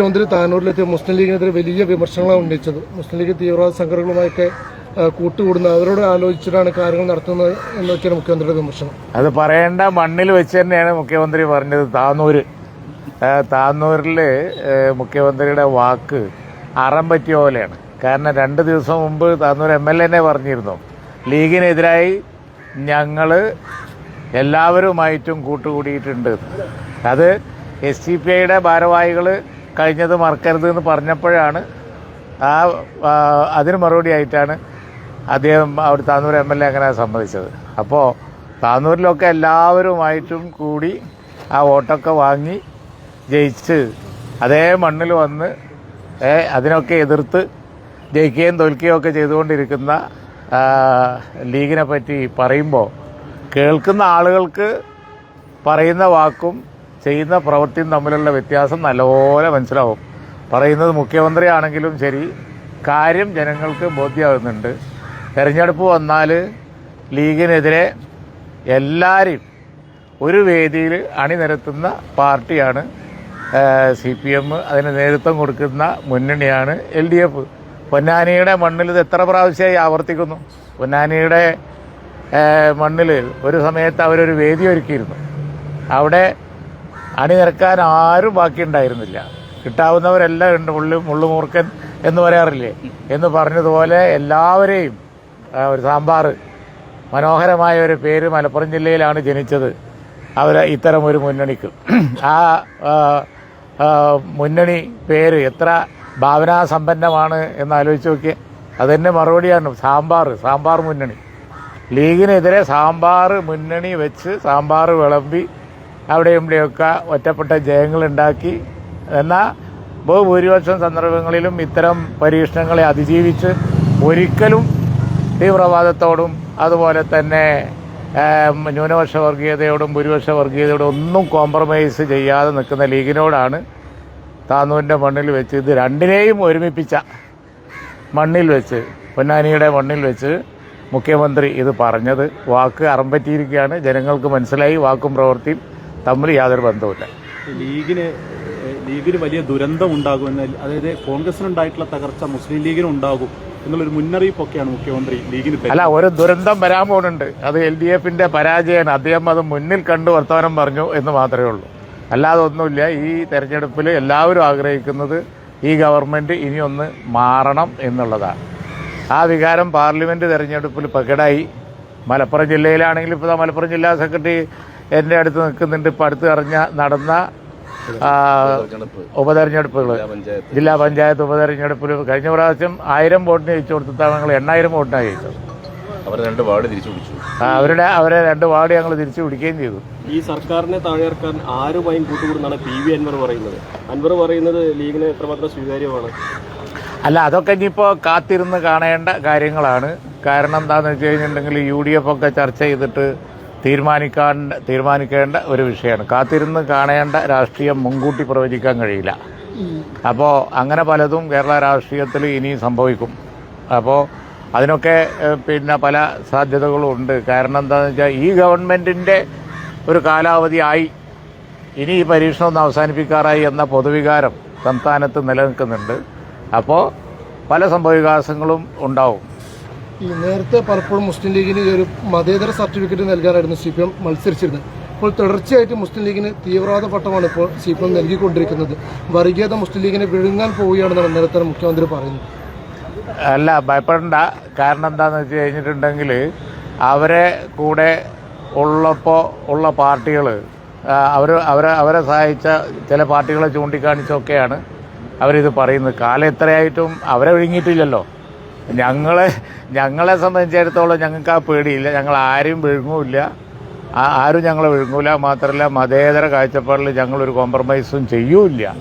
മുഖ്യമന്ത്രി താനൂരിലെത്തിയ മുസ്ലിം ലീഗിനെതിരെ വലിയ വിമർശനങ്ങളാണ് ഉന്നയിച്ചത്. മുസ്ലിം ലീഗ് തീവ്രവാദ സംഘടനകളുമായൊക്കെ കൂട്ടുകൂടുന്ന അവരോട് ആലോചിച്ചിട്ടാണ് കാര്യങ്ങൾ നടത്തുന്നത് എന്ന് വെച്ചാണ് മുഖ്യമന്ത്രിയുടെ വിമർശനം. അത് പറയേണ്ട മണ്ണിൽ വെച്ച് തന്നെയാണ് മുഖ്യമന്ത്രി പറഞ്ഞത്. താനൂര് താനൂരിൽ മുഖ്യമന്ത്രിയുടെ വാക്ക് അറം പറ്റിയ പോലെയാണ്. കാരണം രണ്ട് ദിവസം മുമ്പ് താനൂർ എം എൽ എന്നെ പറഞ്ഞിരുന്നു. ലീഗിനെതിരായി ഞങ്ങൾ എല്ലാവരുമായിട്ടും കൂട്ടുകൂടിയിട്ടുണ്ട്. അത് എസ് സി പി ഐയുടെ ഭാരവാഹികൾ കഴിഞ്ഞത് മറക്കരുത് എന്ന് പറഞ്ഞപ്പോഴാണ് ആ അതിന് മറുപടി ആയിട്ടാണ് അദ്ദേഹം അവിടെ താന്നൂർ എം എൽ എ അങ്ങനെ സമ്മതിച്ചത്. അപ്പോൾ താന്നൂരിലൊക്കെ എല്ലാവരുമായിട്ടും കൂടി ആ വോട്ടൊക്കെ വാങ്ങി ജയിച്ച് അതേ മണ്ണിൽ വന്ന് അതിനൊക്കെ എതിർത്ത് ജയിക്കുകയും തോൽക്കുകയും ഒക്കെ ചെയ്തുകൊണ്ടിരിക്കുന്ന ലീഗിനെ പറ്റി പറയുമ്പോൾ കേൾക്കുന്ന ആളുകൾക്ക് പറയുന്ന വാക്കും ചെയ്യുന്ന പ്രവൃത്തിയും തമ്മിലുള്ള വ്യത്യാസം നല്ലപോലെ മനസ്സിലാവും. പറയുന്നത് മുഖ്യമന്ത്രിയാണെങ്കിലും ശരി കാര്യം ജനങ്ങൾക്ക് ബോധ്യമാകുന്നുണ്ട് തെരഞ്ഞെടുപ്പ് വന്നാൽ ലീഗിനെതിരെ എല്ലാവരെയും ഒരു വേദിയിൽ അണിനിരത്തുന്ന പാർട്ടിയാണ് സി പി എം അതിന് നേതൃത്വം കൊടുക്കുന്ന മുന്നണിയാണ് എൽ ഡി എഫ്. പൊന്നാനിയുടെ മണ്ണിൽ ഇത് എത്ര പ്രാവശ്യമായി ആവർത്തിക്കുന്നു? പൊന്നാനിയുടെ മണ്ണിൽ ഒരു സമയത്ത് അവരൊരു വേദി ഒരുക്കിയിരുന്നു. അവിടെ അണിനിരക്കാൻ ആരും ബാക്കിയുണ്ടായിരുന്നില്ല. കിട്ടാവുന്നവരെല്ലാം ഉണ്ട് മുള്ളു മുള്ളുമൂർക്കൻ എന്ന് പറയാറില്ലേ? എന്ന് പറഞ്ഞതുപോലെ എല്ലാവരെയും ഒരു സാമ്പാർ മനോഹരമായ ഒരു പേര് മലപ്പുറം ജില്ലയിലാണ് ജനിച്ചത്. അവർ ഇത്തരം ഒരു മുന്നണിക്ക്. ആ മുന്നണി പേര് എത്ര ഭാവനാസമ്പന്നമാണ് എന്ന് ആലോചിച്ച് നോക്കിയ. അതെന്നെ മറുപടിയാണ് സാമ്പാർ സാമ്പാർ മുന്നണി. ലീഗിനെതിരെ സാമ്പാർ മുന്നണി വെച്ച് സാമ്പാർ വിളമ്പി അവിടെയും ഇവിടെയൊക്കെ ഒറ്റപ്പെട്ട ജയങ്ങളുണ്ടാക്കി എന്നാൽ ബഹുഭൂരിപക്ഷം സന്ദർഭങ്ങളിലും ഇത്തരം പരീക്ഷണങ്ങളെ അതിജീവിച്ച് ഒരിക്കലും തീവ്രവാദത്തോടും അതുപോലെ തന്നെ ന്യൂനപക്ഷ വർഗീയതയോടും ഭൂരിപക്ഷ വർഗീയതയോടും ഒന്നും കോംപ്രമൈസ് ചെയ്യാതെ നിൽക്കുന്ന ലീഗിനോടാണ് താന്നൂരിന്റെ മണ്ണിൽ വെച്ച് ഇത് രണ്ടിനെയും ഒരുമിപ്പിച്ച മണ്ണിൽ വെച്ച് പൊന്നാനിയുടെ മണ്ണിൽ വെച്ച് മുഖ്യമന്ത്രി ഇത് പറഞ്ഞത്. വാക്ക് അറമ്പറ്റിയിരിക്കുകയാണ്. ജനങ്ങൾക്ക് മനസ്സിലായി വാക്കും പ്രവൃത്തിയും. തമ്മിൽ യാതൊരു ബന്ധവുമില്ല. ലീഗിന് ലീഗിന് വലിയ ദുരന്തം ഉണ്ടാകുമെന്ന് അതായത് കോൺഗ്രസിനുണ്ടായിട്ടുള്ള തകർച്ച മുസ്ലിം ലീഗിന് ഉണ്ടാകും എന്നുള്ളൊരു മുന്നറിയിപ്പൊക്കെയാണ് മുഖ്യമന്ത്രി ലീഗിന്. അല്ല ഒരു ദുരന്തം വരാൻ പോകുന്നുണ്ട് അത് എൽ ഡി എഫിന്റെ പരാജയമാണ്. അദ്ദേഹം അത് മുന്നിൽ കണ്ട് വർത്തമാനം പറഞ്ഞു എന്ന് മാത്രമേ ഉള്ളൂ. അല്ലാതെ ഒന്നുമില്ല. ഈ തെരഞ്ഞെടുപ്പിൽ എല്ലാവരും ആഗ്രഹിക്കുന്നത് ഈ ഗവൺമെന്റ് ഇനിയൊന്ന് മാറണം എന്നുള്ളതാണ്. ആ വികാരം പാർലമെന്റ് തെരഞ്ഞെടുപ്പിൽ പകടായി മലപ്പുറം ജില്ലയിലാണെങ്കിൽ ഇപ്പോൾ മലപ്പുറം ജില്ലാ സെക്രട്ടറി എന്റെ അടുത്ത് നിൽക്കുന്നുണ്ട്. ഇപ്പം അടുത്ത് അറിഞ്ഞ നടന്ന ഉപതെരഞ്ഞെടുപ്പുകൾ ജില്ലാ പഞ്ചായത്ത്. ഉപതെരഞ്ഞെടുപ്പിൽ കഴിഞ്ഞ പ്രാവശ്യം ആയിരം വോട്ടിന് ജയിച്ചു കൊടുത്തിട്ടാണ് ഞങ്ങൾ എണ്ണായിരം വോട്ടിനാണ് ജയിച്ചത്. അവർ രണ്ട് വാർഡ് തിരിച്ചു പിടിച്ചു. അവരുടെ അവരെ രണ്ട് വാർഡ് ഞങ്ങൾ തിരിച്ചു പിടിക്കുകയും ചെയ്തു. ഈ സർക്കാരിനെ താഴെയിറക്കാൻ ആരുമായും കൂട്ടുകൂടുന്നാണ് പി വി അൻവർ പറയുന്നത്. അൻവർ പറയുന്നത് ലീഗിന് എത്രമാത്രം സ്വീകാര്യമാണ്? അല്ല അതൊക്കെ ഇനിയിപ്പോൾ കാത്തിരുന്ന് കാണേണ്ട കാര്യങ്ങളാണ്. കാരണം എന്താണെന്ന് വെച്ച് കഴിഞ്ഞിട്ടുണ്ടെങ്കിൽ യു ഡി എഫ് ഒക്കെ ചർച്ച ചെയ്തിട്ട് തീരുമാനിക്കാൻ തീരുമാനിക്കേണ്ട ഒരു വിഷയമാണ്. കാത്തിരുന്ന് കാണേണ്ട രാഷ്ട്രീയം മുൻകൂട്ടി പ്രവചിക്കാൻ കഴിയില്ല. അപ്പോൾ അങ്ങനെ പലതും കേരള രാഷ്ട്രീയത്തിൽ ഇനി സംഭവിക്കും. അപ്പോൾ അതിനൊക്കെ പിന്നെ പല സാധ്യതകളും ഉണ്ട്. കാരണം എന്താണെന്ന് വെച്ചാൽ ഈ ഗവൺമെന്റിന്റെ ഒരു കാലാവധി ആയി. ഇനി ഈ പരീക്ഷണം ഒന്ന് അവസാനിപ്പിക്കാറായി എന്ന പൊതുവികാരം സംസ്ഥാനത്ത് നിലനിൽക്കുന്നുണ്ട്. അപ്പോൾ പല സംഭവവികാസങ്ങളും ഉണ്ടാവും. ഈ നേരത്തെ പലപ്പോഴും മുസ്ലിം ലീഗിന് ഒരു മതേതര സർട്ടിഫിക്കറ്റ് നൽകാനായിരുന്നു സി പി എം മത്സരിച്ചിരുന്നത്. ഇപ്പോൾ തുടർച്ചയായിട്ട് മുസ്ലിം ലീഗിന് തീവ്രവാദ പട്ടമാണ് ഇപ്പോൾ സി പി എം നൽകിക്കൊണ്ടിരിക്കുന്നത്. വർഗീയത മുസ്ലിം ലീഗിനെ വിഴുങ്ങാൻ പോവുകയാണെന്നാണ് നേരത്തെ മുഖ്യമന്ത്രി പറയുന്നത്. അല്ല ഭയപ്പെടണ്ട. കാരണം എന്താണെന്ന് വെച്ച് കഴിഞ്ഞിട്ടുണ്ടെങ്കിൽ അവരെ കൂടെ ഉള്ളപ്പോൾ ഉള്ള പാർട്ടികൾ അവർ അവരെ അവരെ സഹായിച്ച ചില പാർട്ടികളെ ചൂണ്ടിക്കാണിച്ചൊക്കെയാണ് അവരിത് പറയുന്നത്. കാലം എത്രയായിട്ടും അവരെ വിഴുങ്ങിയിട്ടില്ലല്ലോ. ഞങ്ങളെ ഞങ്ങളെ സംബന്ധിച്ചിടത്തോളം ഞങ്ങൾക്ക് ആ പേടിയില്ല. ഞങ്ങൾ ആരെയും വിഴുങ്ങൂല്ല. ആരും ഞങ്ങളെ വിഴുങ്ങൂല. മാത്രമല്ല മതേതര കാഴ്ചപ്പാടിൽ ഞങ്ങളൊരു കോംപ്രമൈസും ചെയ്യൂല്ല.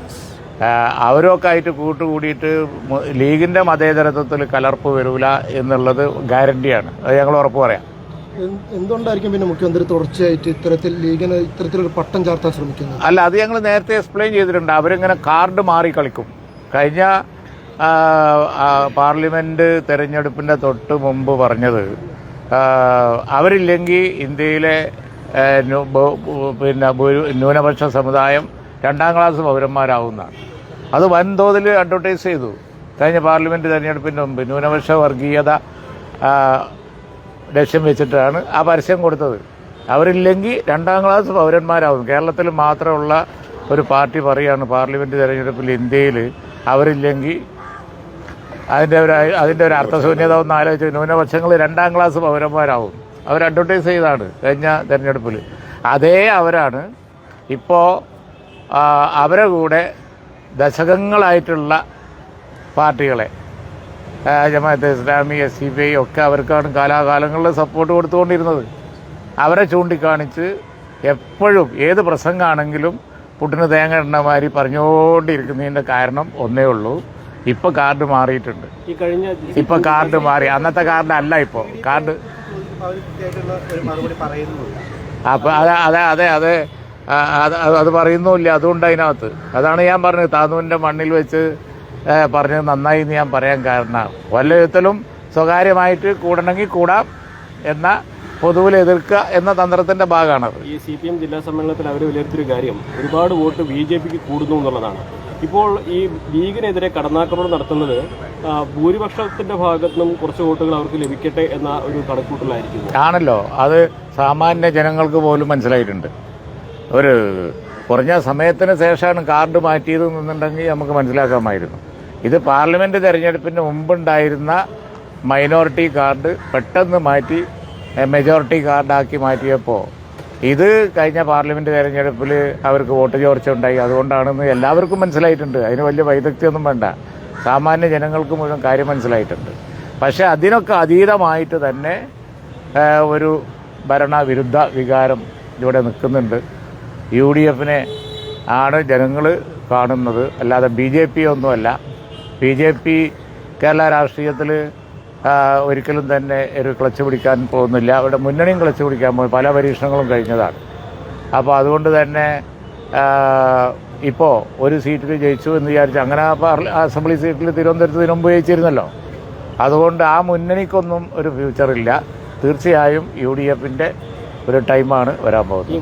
അവരൊക്കെ ആയിട്ട് കൂട്ടുകൂടിയിട്ട് ലീഗിന്റെ മതേതരത്വത്തിൽ കലർപ്പ് വരൂല എന്നുള്ളത് ഗ്യാരണ്ടിയാണ്. അത് ഞങ്ങൾ ഉറപ്പ് പറയാം. എന്ത്- എന്തുകൊണ്ടായിരിക്കും പിന്നെ മുഖ്യമന്ത്രി തുടർച്ചയായിട്ട് ഇത്തരത്തിൽ ലീഗിന് ഇത്തരത്തിലൊരു പട്ടം ചാർത്താൻ ശ്രമിക്കുന്നത്? അല്ല അത് ഞങ്ങൾ നേരത്തെ എക്സ്പ്ലെയിൻ ചെയ്തിട്ടുണ്ട്. അവരിങ്ങനെ കാർഡ് മാറി കളിക്കും. കഴിഞ്ഞ ആ, തെരഞ്ഞെടുപ്പിന്റെ തൊട്ട് മുമ്പ് പറഞ്ഞത് അവരില്ലെങ്കിൽ ഇന്ത്യയിലെ പിന്നെ ന്യൂനപക്ഷ സമുദായം രണ്ടാം ക്ലാസ് പൗരന്മാരാവുന്നതാണ്. അത് വൻതോതിൽ അഡ്വർട്ടൈസ് ചെയ്തു. കഴിഞ്ഞ പാർലമെന്റ് തെരഞ്ഞെടുപ്പിന്റെ മുമ്പ് ന്യൂനപക്ഷ വർഗീയത ലക്ഷ്യം വെച്ചിട്ടാണ് ആ പരസ്യം കൊടുത്തത്. അവരില്ലെങ്കിൽ രണ്ടാം ക്ലാസ് പൗരന്മാരാവും. കേരളത്തിൽ മാത്രമുള്ള ഒരു പാർട്ടി പറയുകയാണ് പാർലമെന്റ് തെരഞ്ഞെടുപ്പിൽ ഇന്ത്യയിൽ അവരില്ലെങ്കിൽ അതിന്റെ ഒരു അതിന്റെ ഒരു അർത്ഥശൂന്യത ഒന്ന് ആലോചിച്ച് ന്യൂനപക്ഷങ്ങൾ രണ്ടാം ക്ലാസ് പൗരന്മാരാവും. അവർ അഡ്വർട്ടൈസ് ചെയ്താണ് കഴിഞ്ഞ തെരഞ്ഞെടുപ്പിൽ. അതേ അവരാണ് ഇപ്പോൾ അവരെ കൂടെ ദശകങ്ങളായിട്ടുള്ള പാർട്ടികളെ Jamaat Islami S C P I ഒക്കെ അവർക്കാണ് കാലാകാലങ്ങളിൽ സപ്പോർട്ട് കൊടുത്തുകൊണ്ടിരുന്നത്. അവരെ ചൂണ്ടിക്കാണിച്ച് എപ്പോഴും ഏത് പ്രസംഗമാണെങ്കിലും പുട്ടിന് തേങ്ങ ഇടുന്ന പറഞ്ഞുകൊണ്ടിരിക്കുന്നതിന്റെ കാരണം ഒന്നേ ഉള്ളൂ. ഇപ്പോൾ കാർഡ് മാറിയിട്ടുണ്ട്. ഇപ്പൊ കാർഡ് മാറി. അന്നത്തെ കാർഡ് അല്ല ഇപ്പോ. കാർഡ് അപ്പൊ അതെ അതെ അതെ അതെ. അത് പറയുന്നുമില്ല. അതുകൊണ്ട് അതിനകത്ത്. അതാണ് ഞാൻ പറഞ്ഞത്. താനൂരിന്റെ മണ്ണിൽ വെച്ച് പറഞ്ഞത് നന്നായി എന്ന് ഞാൻ പറയാൻ കാരണം. വല്ല വിധത്തിലും സ്വകാര്യമായിട്ട് കൂടണമെങ്കിൽ കൂടാം എന്ന പൊതുവിൽ എതിർക്കുക എന്ന തന്ത്രത്തിന്റെ ഭാഗമാണത്. ഈ സി പി എം ജില്ലാ സമ്മേളനത്തിൽ അവർ വിലയിരുത്തിയൊരു കാര്യം. ഒരുപാട് വോട്ട് ബി ജെ പിക്ക് കൂടുന്നു എന്നുള്ളതാണ്. ഇപ്പോൾ ഈ ലീഗിനെതിരെ കടന്നാക്രമണം നടത്തുന്നത് ഭൂരിപക്ഷത്തിന്റെ ഭാഗത്തു നിന്നും കുറച്ച് വോട്ടുകൾ അവർക്ക് ലഭിക്കട്ടെ എന്ന ഒരു കണക്കൂട്ടലായിരിക്കും. ആണല്ലോ. അത് സാമാന്യ ജനങ്ങൾക്ക് പോലും മനസ്സിലായിട്ടുണ്ട്. ഒരു കുറഞ്ഞ സമയത്തിന് ശേഷമാണ് കാർഡ് മാറ്റിയത് എന്നുണ്ടെങ്കിൽ നമുക്ക് മനസ്സിലാക്കാമായിരുന്നു. ഇത് പാർലമെന്റ് തെരഞ്ഞെടുപ്പിന് മുമ്പുണ്ടായിരുന്ന മൈനോറിറ്റി കാർഡ് പെട്ടെന്ന് മാറ്റി മെജോറിറ്റി കാർഡാക്കി മാറ്റിയപ്പോൾ ഇത് കഴിഞ്ഞ പാർലമെന്റ് തെരഞ്ഞെടുപ്പിൽ അവർക്ക് വോട്ട് ചോർച്ച ഉണ്ടായി അതുകൊണ്ടാണെന്ന് എല്ലാവർക്കും മനസ്സിലായിട്ടുണ്ട്. അതിന് വലിയ വൈദഗ്ധ്യമൊന്നും വേണ്ട. സാമാന്യ ജനങ്ങൾക്ക് മുഴുവൻ കാര്യം മനസ്സിലായിട്ടുണ്ട്. പക്ഷേ അതിനൊക്കെ അതീതമായിട്ട് തന്നെ ഒരു ഭരണവിരുദ്ധ വികാരം ഇവിടെ നിൽക്കുന്നുണ്ട്. യു ഡി എഫിനെ ആണ് ജനങ്ങൾ കാണുന്നത്. അല്ലാതെ ബി ജെ പി ഒന്നുമല്ല. ബി ജെ പി കേരള രാഷ്ട്രീയത്തിൽ ഒരിക്കലും തന്നെ ഒരു ക്ലച്ച് പിടിക്കാൻ പോകുന്നില്ല. അവരുടെ മുന്നണിയും ക്ലച്ച് പിടിക്കാൻ പോകും പല പരീക്ഷണങ്ങളും കഴിഞ്ഞതാണ്. അപ്പോൾ അതുകൊണ്ട് തന്നെ ഇപ്പോൾ ഒരു സീറ്റിൽ ജയിച്ചു എന്ന് വിചാരിച്ചു അങ്ങനെ അസംബ്ലി സീറ്റിൽ തിരുവനന്തപുരത്ത് മുമ്പ് ജയിച്ചിരുന്നല്ലോ. അതുകൊണ്ട് ആ മുന്നണിക്കൊന്നും ഒരു ഫ്യൂച്ചറില്ല തീർച്ചയായും യു ഡി എഫിന്റെ ഒരു ടൈമാണ് വരാൻ പോകുന്നത്.